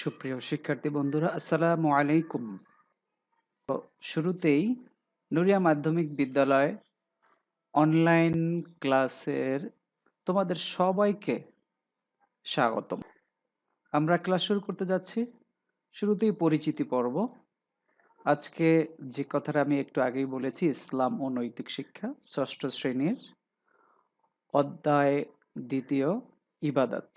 সুপ্রিয় শিক্ষার্থী বন্ধুরা, আসসালামু আলাইকুম। শুরুতেই নুরিয়া মাধ্যমিক বিদ্যালয় অনলাইন ক্লাসের তোমাদের সবাইকে স্বাগতম। আমরা ক্লাস শুরু করতে যাচ্ছি, শুরুতেই পরিচিতি পর্ব। আজকে যে কথাটা আমি একটু আগেই বলেছি, ইসলাম ও নৈতিক শিক্ষা, ষষ্ঠ শ্রেণির অধ্যায় দ্বিতীয়, ইবাদত।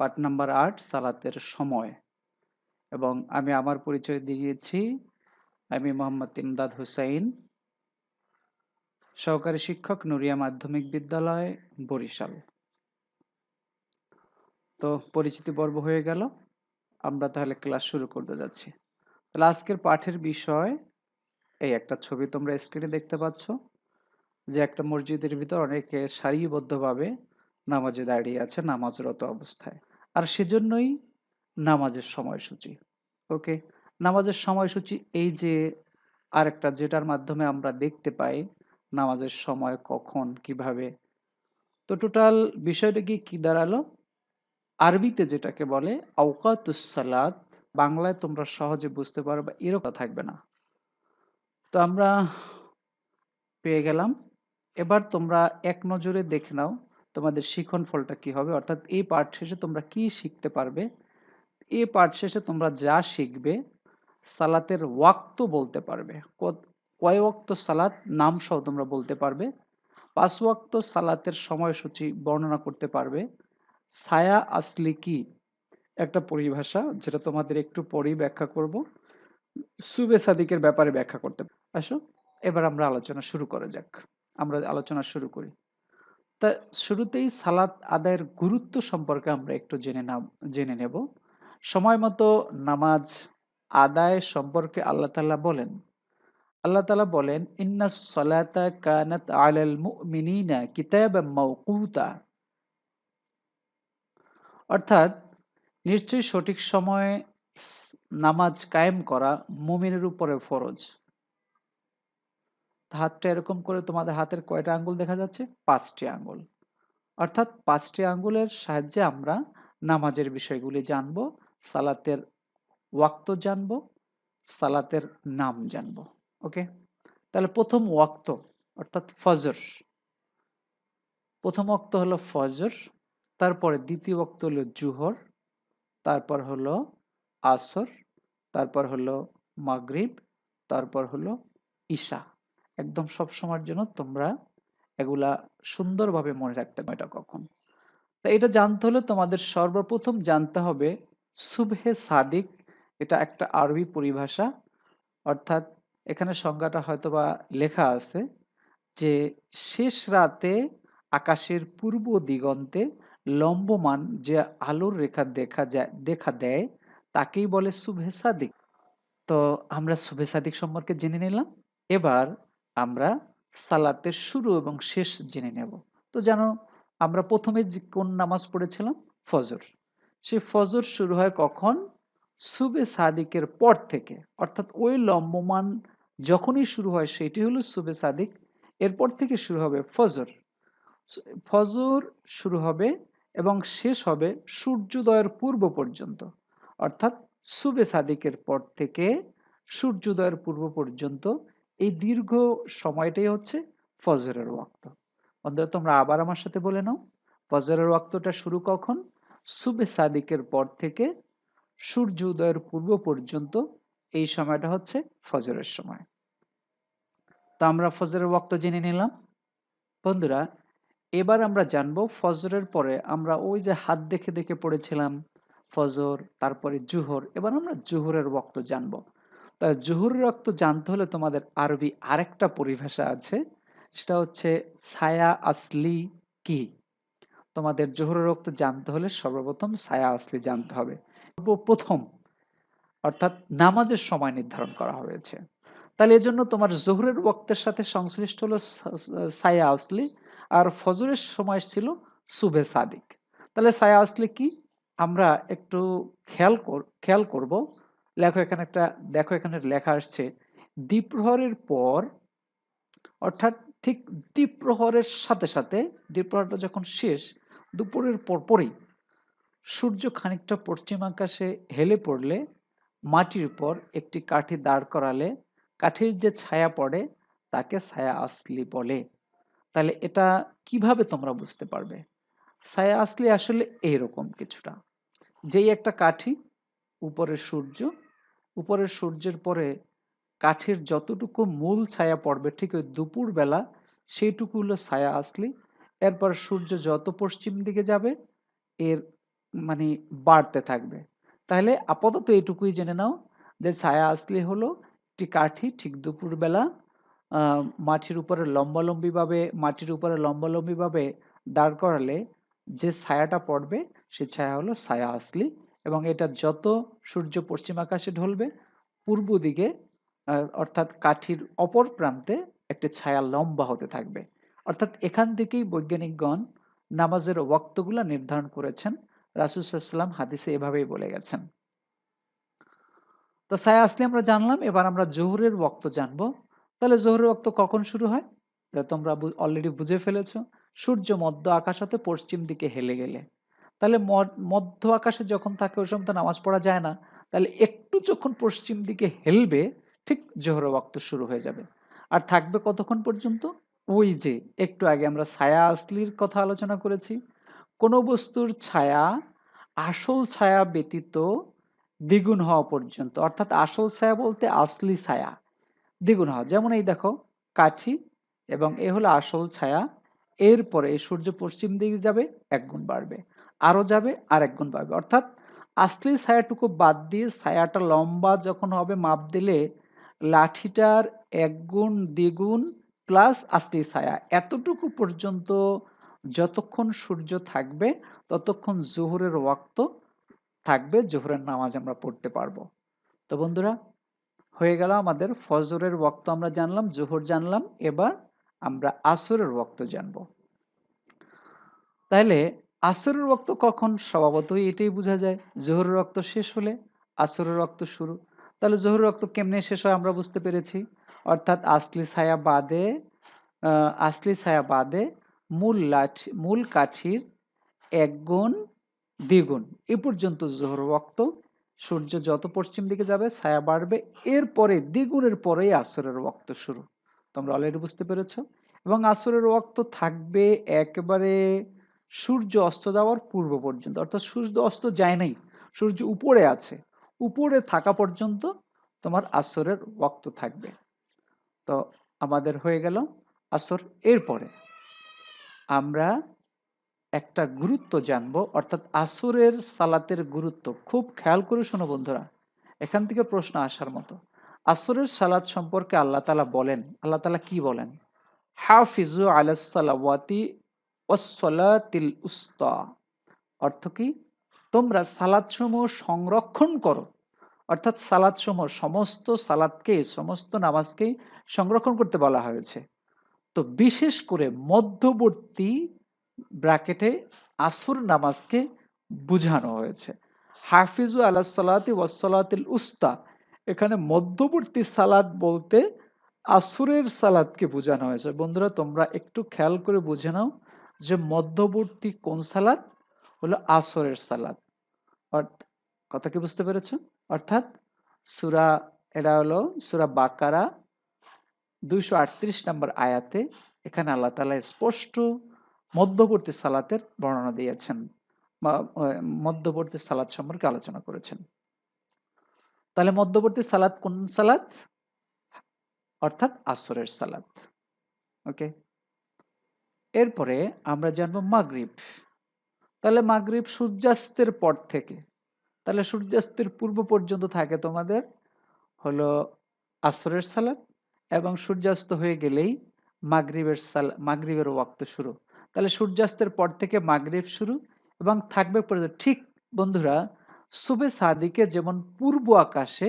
পাঠ নাম্বার আট, সালাতের সময়। এবং আমি আমার পরিচয় দিয়েছি আমি মোহাম্মদ ইমদাদ হুসাইন, সহকারী শিক্ষক নুরিয়া মাধ্যমিক বিদ্যালয়, বরিশাল। তো পরিচিতি পর্ব হয়ে গেল, আমরা তাহলে ক্লাস শুরু করতে যাচ্ছি। তাহলে আজকের পাঠের বিষয়, এই একটা ছবি তোমরা স্ক্রিনে দেখতে পাচ্ছ, যে একটা মসজিদের ভিতর অনেকে সারিবদ্ধভাবে নামাজে দাঁড়িয়ে আছে, নামাজরত অবস্থায়। আর সেজন্যই নামাজের সময়সূচি ওকে নামাজের সময়সূচি এই যে আরেকটা যেটার মাধ্যমে আমরা দেখতে পাই নামাজের সময় কখন, কীভাবে। তো টোটাল বিষয়টা কি কি দাঁড়াল? আরবিতে যেটাকে বলে আওকাতুসালাত বাংলায় তোমরা সহজে বুঝতে পারবে এরকম থাকবে না। তো আমরা পেয়ে গেলাম। এবার তোমরা এক নজরে দেখে নাও তোমাদের শিখন ফলটা কি হবে? অর্থাৎ এই পাঠ শেষে তোমরা কি শিখতে পারবে? এই পাঠ শেষে তোমরা যা শিখবে, সালাতের ওয়াক্ত বলতে পারবে। কয় ওয়াক্ত সালাত? নাম সহ তোমরা বলতে পারবে। পাঁচ ওয়াক্ত সালাতের সময়সূচি বর্ণনা করতে পারবে। ছায়া আসলি কি? একটা পরিভাষা যেটা তোমাদের একটু পরেই ব্যাখ্যা করব। সুবে সাদিকের ব্যাপারে ব্যাখ্যা করতে আসো, এবার আমরা আলোচনা শুরু করা যাক। আমরা আলোচনা শুরু করি। তা শুরুতেই সালাত আদায়ের গুরুত্ব সম্পর্কে আমরা একটু জেনে নাম, জেনে নেব। সময় মতো নামাজ আদায় সম্পর্কে আল্লাহ তালা বলেন। আল্লাহ তালা বলেন, ইন্না সলাতা কানাত আলাল মুমিনিনা কিতাব মাওকুতা। অর্থাৎ, নিশ্চয়ই সঠিক সময়ে নামাজ কায়েম করা মুমিনের উপরে ফরজ। হাতটা এরকম করে তোমাদের হাতের কয়টা আঙ্গুল দেখা যাচ্ছে? পাঁচটি আঙ্গুল। অর্থাৎ পাঁচটি আঙ্গুলের সাহায্যে আমরা নামাজের বিষয়গুলি জানব, সালাতের ওয়াক্ত জানব, সালাতের নাম জানব, ওকে? তাহলে প্রথম ওয়াক্ত, অর্থাৎ ফজর। প্রথম ওয়াক্ত হলো ফজর, তারপরে দ্বিতীয় ওয়াক্ত হলো জুহর, তারপর হলো আসর, তারপর হলো মাগরিব, তারপর হলো ঈশা একদম সব সময়ের জন্য তোমরা এগুলা সুন্দরভাবে মনে রাখতে এটা কখন। তা এটা জানতে হলে তোমাদের সর্বপ্রথম জানতে হবে, সুবহে সাদিক এটা একটা আরবি পরিভাষা। অর্থাৎ এখানে সংজ্ঞাটা হয়তোবা লেখা আছে যে, শেষ রাতে আকাশের পূর্ব দিগন্তে লম্বমান যে আলোর রেখা দেখা যায়, দেখা দেয়, তাকেই বলে শুভে সাদিক। তো আমরা শুভে সাদিক সম্পর্কে জেনে নিলাম। এবার আমরা সালাতের শুরু এবং শেষ জেনে নেব। তো জানো, আমরা প্রথমে কোন নামাজ পড়েছিলাম? ফজর। সেই ফজর শুরু হয় কখন? সুবে সাদিকের পর থেকে। অর্থাৎ ওই লম্বমান যখনই শুরু হয় সেটি হলো সুবে সাদিক। এরপর থেকে শুরু হবে ফজর। ফজর শুরু হবে এবং শেষ হবে সূর্যোদয়ের পূর্ব পর্যন্ত। অর্থাৎ সুবে সাদিকের পর থেকে সূর্যোদয়ের পূর্ব পর্যন্ত এই দীর্ঘ সময়টাই হচ্ছে ফজরের ওয়াক্ত। বন্ধুরা, তোমরা আবার আমার সাথে বলে নাও, ফজরের ওয়াক্তটা শুরু কখন? সুবে সাদিকের পর থেকে সূর্য উদয়ের পূর্ব পর্যন্ত এই সময়টা হচ্ছে ফজরের সময়। তো আমরা ফজরের ওয়াক্ত জেনে নিলাম। বন্ধুরা, এবার আমরা জানব ফজরের পরে আমরা ওই যে হাত দেখে দেখে পড়েছিলাম, ফজর, তারপরে জুহর, এবার আমরা জুহরের ওয়াক্ত জানব। তা জুহুরের রক্ত জানতে হলে তোমাদের আরবি আরেকটা পরিভাষা আছে, সেটা হচ্ছে ছায়া আসলি কি? তোমাদের জোহরের রক্ত জানতে হলে সর্বপ্রথম ছায়া আসলি জানতে হবে। প্রথম অর্থাৎ নামাজের সময় নির্ধারণ করা হয়েছে। তাহলে এজন্য তোমার জোহরের বক্তের সাথে সংশ্লিষ্ট হলো ছায়া আসলি, আর ফজরের সময় ছিল সুবে সাদিক। তাহলে ছায়া আসলি কি? আমরা একটু খেয়াল খেয়াল করব। লেখো, এখানে একটা, দেখো এখানে লেখা আসছে, দ্বীপ্রহরের পর, অর্থাৎ ঠিক দ্বীপ্রহরের সাথে সাথে, দ্বীপ্রহরটা যখন শেষ, দুপুরের পর পরই, সূর্য খানিকটা পশ্চিম আকাশে হেলে পড়লে, মাটির উপর একটি কাঠি দাঁড় করালে, কাঠির যে ছায়া পড়ে, তাকে ছায়া আসলি বলে। তাহলে এটা কীভাবে তোমরা বুঝতে পারবে? ছায়া আসলি আসলে এইরকম কিছুটা। যেই একটা কাঠি উপরের সূর্য, উপরের সূর্যের পরে কাঠের যতটুকু মূল ছায়া পড়বে, ঠিক ওই দুপুর বেলা সেইটুকু হলো ছায়া আসলি। এরপর সূর্য যত পশ্চিম দিকে যাবে, এর মানে বাড়তে থাকবে। তাহলে আপাতত এটুকুই জেনে নাও যে ছায়া আসলি হলো একটি কাঠি ঠিক দুপুরবেলা মাটির উপরে লম্বালম্বিভাবে, মাটির উপরে লম্বালম্বিভাবে দাঁড় করালে যে ছায়াটা পড়বে, সে ছায়া হলো ছায়া আসলি। এবং এটা যত সূর্য পশ্চিম আকাশে ঢলবে, পূর্ব দিকে অর্থাৎ কাঠির অপর প্রান্তে একটি ছায়া লম্বা হতে থাকবে। অর্থাৎ এখান থেকেই বৈজ্ঞানিকগণ নামাজের ওয়াক্তগুলা নির্ধারণ করেছেন। রাসুসাল্লাম হাদিসে এভাবেই বলে গেছেন। তো ছায়া আসলে আমরা জানলাম, এবার আমরা জোহরের ওক্ত জানব। তাহলে জোহরের ওক্ত কখন শুরু হয়? এটা তোমরা অলরেডি বুঝে ফেলেছ। সূর্য মধ্য আকাশ হতে পশ্চিম দিকে হেলে গেলে। তাহলে মধ্য আকাশে যখন থাকে, ওই সময় তো নামাজ পড়া যায় না। তাহলে একটু যখন পশ্চিম দিকে হেলবে, ঠিক জোহর ওয়াক্ত শুরু হয়ে যাবে। আর থাকবে কতক্ষণ পর্যন্ত? ওই যে, একটু আগে আমরা ছায়া আসলির কথা আলোচনা করেছি। কোনো বস্তুর ছায়া, আসল ছায়া ব্যতীত দ্বিগুণ হওয়া পর্যন্ত, অর্থাৎ আসল ছায়া বলতে আসলি ছায়া, দ্বিগুণ হওয়া। যেমন এই দেখো, কাঠি এবং এ হলো আসল ছায়া। এরপরে সূর্য পশ্চিম দিকে যাবে এক গুণ বাড়বে। আরও যাবে আর এক গুণ বাড়বে অর্থাৎ আসলি ছায়াটুকু বাদ দিয়ে ছায়াটা লম্বা যখন হবে, মাপ দিলে লাঠিটার এক গুণ, দ্বিগুণ প্লাস আসলি ছায়া। এতটুকু পর্যন্ত যতক্ষণ সূর্য থাকবে, ততক্ষণ জোহরের ওয়াক্ত থাকবে, জোহরের নামাজ আমরা পড়তে পারব। তো বন্ধুরা, হয়ে গেল আমাদের ফজরের ওয়াক্ত আমরা জানলাম, জোহর জানলাম, এবার আমরা আসরের ওয়াক্ত জানব। তাহলে আসরের রক্ত কখন? স্বভাবতই এটাই বোঝা যায়। জোহরের রক্ত শেষ হলে আসরের রক্ত শুরু। তাহলে জোহরের রক্ত কেমনে শেষ হয় আমরা বুঝতে পেরেছি। অর্থাৎ আসলি ছায়া বাদে আসলি ছায়া বাদে মূল লাঠি, মূল কাঠির এক গুণ দ্বিগুণ এ পর্যন্ত জোহর রক্ত সূর্য যত পশ্চিম দিকে যাবে, ছায়া বাড়বে। এরপরে দ্বিগুণের পরেই আসরের রক্ত শুরু। তোমরা অলরেডি বুঝতে পেরেছ? এবং আসরের রক্ত থাকবে একেবারে সূর্য অস্ত যাওয়ার পূর্ব পর্যন্ত, অর্থাৎ সূর্য অস্ত যায় নাই, সূর্য উপরে আছে, উপরে থাকা পর্যন্ত তোমার আসরের ওয়াক্ত থাকবে। তো আমাদের হয়ে গেল আসর। এরপরে আমরা একটা গুরুত্ব জানব, অর্থাৎ আসরের সালাতের গুরুত্ব। খুব খেয়াল করে শোনো বন্ধুরা, এখান থেকে প্রশ্ন আসার মতো। আসরের সালাত সম্পর্কে আল্লাহ তালা বলেন, আল্লাহ তালা কি বলেন? হাফিজু আলাসালাওয়াতি উস্তা। অর্থ কি? তোমরা সালাদসমূহ সংরক্ষণ করো। অর্থাৎ সালাদসমূহ, সমস্ত সালাদকে, সমস্ত নামাজকেই সংরক্ষণ করতে বলা হয়েছে। তো বিশেষ করে মধ্যবর্তী ব্র্যাকেটে আসর নামাজকে বুঝানো হয়েছে। হাফিজু আল্লাহ সালাতি ওয়াসালাতিল উস্তা। এখানে মধ্যবর্তী সালাদ বলতে আসুরের সালাদকে বোঝানো হয়েছে। বন্ধুরা, তোমরা একটু খেয়াল করে বুঝে নাও। যে মধ্যবর্তী কোন সালাদ? হলো আসরের সালাদ। কথা কি বুঝতে পেরেছ? অর্থাৎ সুরা, এটা হলো সুরা বাকারা, দুইশো আটত্রিশ নম্বর আয়াতে এখানে আল্লাহ তালা স্পষ্ট মধ্যবর্তী সালাতের বর্ণনা দিয়েছেন বা মধ্যবর্তী সালাদ সম্পর্কে আলোচনা করেছেন। তাহলে মধ্যবর্তী সালাদ কোন সালাদ? অর্থাৎ আসরের সালাদ। ওকে? এরপরে আমরা জানব মাগরিব। তাহলে মাগরিব সূর্যাস্তের পর থেকে। তাহলে সূর্যাস্তের পূর্ব পর্যন্ত থাকে তোমাদের হলো আসরের সালাদ এবং সূর্যাস্ত হয়ে গেলেই মাগরিবের সাল, মাগরিবের ওয়াক্ত শুরু। তাহলে সূর্যাস্তের পর থেকে মাগরিব শুরু এবং থাকবে পর্যন্ত ঠিক বন্ধুরা সুবে সাদিকে যেমন পূর্ব আকাশে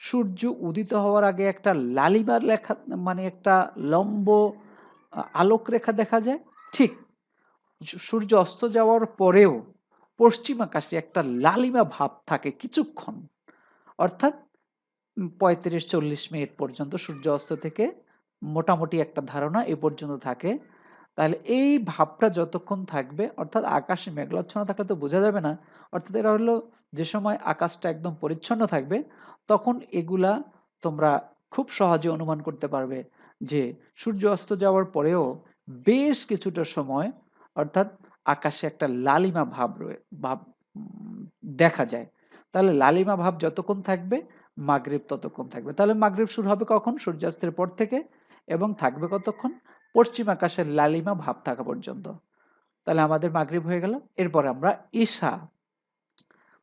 সূর্য উদিত হওয়ার আগে একটা লালিমার লেখা মানে একটা লম্ব আলোক রেখা দেখা যায়। ঠিক সূর্য অস্ত যাওয়ার পরেও পশ্চিম আকাশে একটা লালিমা ভাব থাকে কিছুক্ষণ। অর্থাৎ পঁয়ত্রিশ, চল্লিশ মিনিট পর্যন্ত সূর্য অস্ত থেকে মোটামুটি একটা ধারণা এ পর্যন্ত থাকে। তাহলে এই ভাবটা যতক্ষণ থাকবে, অর্থাৎ আকাশে মেঘলাচ্ছন্ন থাকলে তো বোঝা যাবে না, অর্থাৎ এরা হলো যে সময় আকাশটা একদম পরিচ্ছন্ন থাকবে, তখন এগুলা তোমরা খুব সহজে অনুমান করতে পারবে। যে সূর্য অস্ত যাওয়ার পরেও বেশ কিছুটা সময়, অর্থাৎ আকাশে একটা লালিমা ভাব রয়ে, ভাব দেখা যায়। তাহলে লালিমা ভাব যতক্ষণ থাকবে, মাগরীব ততক্ষণ থাকবে। তাহলে মাগরীব শুরু হবে কখন? সূর্যাস্তের পর থেকে এবং থাকবে কতক্ষণ? পশ্চিম আকাশের লালিমা ভাব থাকা পর্যন্ত। তাহলে আমাদের মাগরীব হয়ে গেল। এরপরে আমরা ঈশা।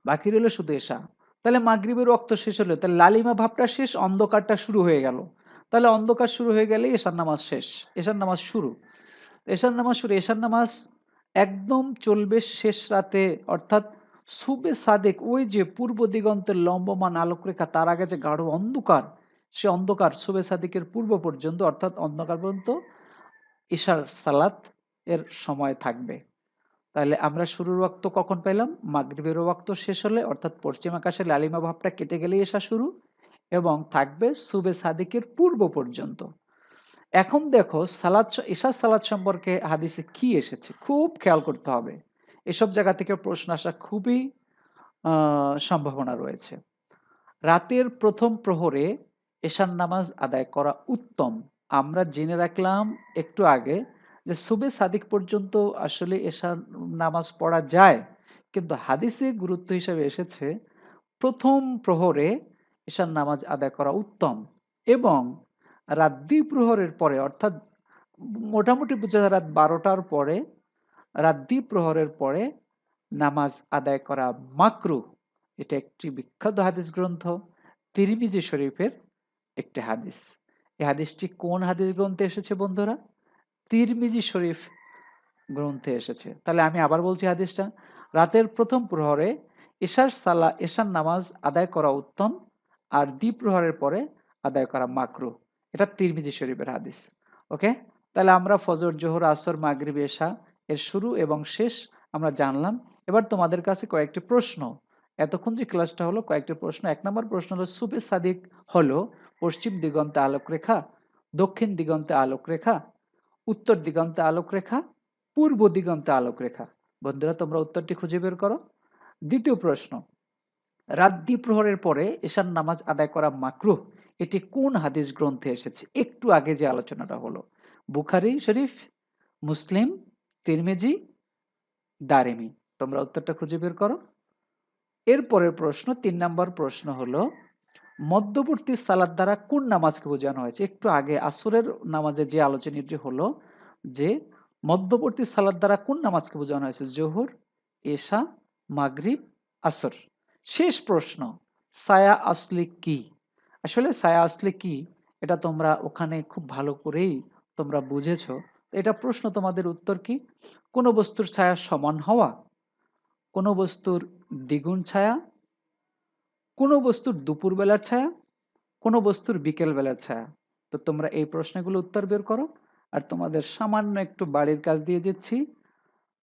বাকি রইল শুধু ঈশা। তাহলে মাগরীবের রক্ত শেষ হলো। তাহলে লালিমা ভাবটা শেষ, অন্ধকারটা শুরু হয়ে গেল। তাহলে অন্ধকার শুরু হয়ে গেলে এশার নামাজ শেষ, এশার নামাজ শুরু। এশার নামাজ শুরু, এশার নামাজ একদম চলবে শেষ রাতে, অর্থাৎ সুবে সাদেক, ওই যে পূর্ব দিগন্তের লম্বমান আলোকরেখা, তার আগে যে গাঢ় অন্ধকার, সে অন্ধকার সুবে সাদেকের পূর্ব পর্যন্ত, অর্থাৎ অন্ধকার পর্যন্ত ঈশার সালাত এর সময় থাকবে। তাহলে আমরা শুরুর ওয়াক্ত কখন পেলাম? মাগরিবের ওয়াক্ত শেষ হলে, অর্থাৎ পশ্চিম আকাশে লালিমা ভাবটা কেটে গেলেই এসা শুরু। এবং থাকবে সুবে সাদিকের পূর্ব পর্যন্ত। এখন দেখো সালাদ ঈশা সালাদ সম্পর্কে হাদিসে কি এসেছে? খুব খেয়াল করতে হবে। এসব জায়গা থেকে প্রশ্ন আসা খুবই সম্ভাবনা রয়েছে। রাতের প্রথম প্রহরে এশার নামাজ আদায় করা উত্তম। আমরা জেনে রাখলাম একটু আগে যে সুবে সাদিক পর্যন্ত আসলে এশার নামাজ পড়া যায়। কিন্তু হাদিসে গুরুত্ব হিসাবে এসেছে প্রথম প্রহরে এশার নামাজ আদায় করা উত্তম। এবং রাত প্রহরের পরে, অর্থাৎ মোটামুটি বুঝে রাত বারোটার পরে, রাত প্রহরের পরে নামাজ আদায় করা মাকরু। এটা একটি বিখ্যাত হাদিস গ্রন্থ, তিরিমিজি শরীফের একটি হাদিস। এই হাদিসটি কোন হাদিস গ্রন্থে এসেছে বন্ধুরা? তিরমিজি শরীফ গ্রন্থে এসেছে। তাহলে আমি আবার বলছি হাদিসটা। রাতের প্রথম প্রহরে এশার সালা এশার নামাজ আদায় করা উত্তম। আর দ্বীপ প্রহরের পরে আদায় করা মাকরু। এটা তিরমিজি শরীফের হাদিস। ওকে? তাহলে আমরা ফজর, জোহর, আসর, মাগরিব, এশা এর শুরু এবং শেষ আমরা জানলাম। এবার তোমাদের কাছে কয়েকটি প্রশ্ন। এতক্ষণ যে ক্লাসটা হলো, কয়েকটি প্রশ্ন। এক নম্বর প্রশ্ন হলো সুবে সাদিক হলো পশ্চিম দিগন্তে আলোক রেখা দক্ষিণ দিগন্তে আলোক রেখা উত্তর দিগন্তে আলোক রেখা পূর্ব দিগন্তে আলোক রেখা বন্ধুরা, তোমরা উত্তরটি খুঁজে বের করো। দ্বিতীয় প্রশ্ন রাত প্রহরের পরে এশার নামাজ আদায় করা মাকরুহ, এটি কোন হাদিস গ্রন্থে এসেছে? একটু আগে যে আলোচনাটা হলো। বুখারি শরীফ, মুসলিম, তিরমেজি, দারেমি। তোমরা উত্তরটা খুঁজে বের করো। এরপরের প্রশ্ন, তিন নম্বর প্রশ্ন হলো, মধ্যবর্তী সালাদ দ্বারা কোন নামাজকে বোঝানো হয়েছে? একটু আগে আসরের নামাজে যে আলোচনাটি হলো, যে মধ্যবর্তী সালাদ দ্বারা কোন নামাজকে বোঝানো হয়েছে? জোহর, এশা, মাগরিব, আসর। শেষ প্রশ্ন সায়া আসলে কি? আসলে সায়া আসলে কি? এটা তোমরা ওখানে খুব ভালো করেই তোমরা বুঝেছ। এটা প্রশ্ন তোমাদের উত্তর কি? কোনো বস্তুর ছায়া সমান হওয়া? কোনো বস্তুর দ্বিগুণ ছায়া? কোনো বস্তুর দুপুরবেলার ছায়া? কোনো বস্তুর বিকেল বেলার ছায়া? তো তোমরা এই প্রশ্নগুলো উত্তর বের করো। আর তোমাদের সামান্য একটু বাড়ির কাজ দিয়ে দিচ্ছি।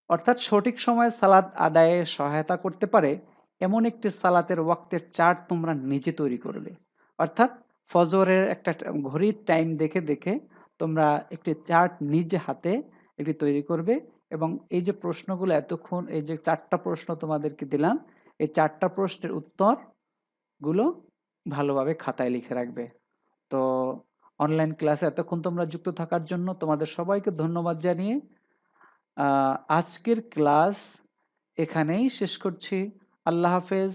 অর্থাৎ সঠিক সময়ে সালাদ আদায়ে সহায়তা করতে পারে এমন একটি সালাতের ওয়াক্তের চার্ট তোমরা নিজে তৈরি করবে। অর্থাৎ ফজরের একটা ঘড়ির টাইম দেখে দেখে তোমরা একটি চার্ট নিজে হাতে এটি তৈরি করবে এবং এই যে প্রশ্নগুলো এতক্ষণ, এই যে চারটা প্রশ্ন তোমাদেরকে দিলাম, এই চারটা প্রশ্নের উত্তরগুলো ভালোভাবে খাতায় লিখে রাখবে। তো অনলাইন ক্লাসে এতক্ষণ তোমরা যুক্ত থাকার জন্য তোমাদের সবাইকে ধন্যবাদ জানিয়ে আজকের ক্লাস এখানেই শেষ করছি। আল্লাহ হাফেজ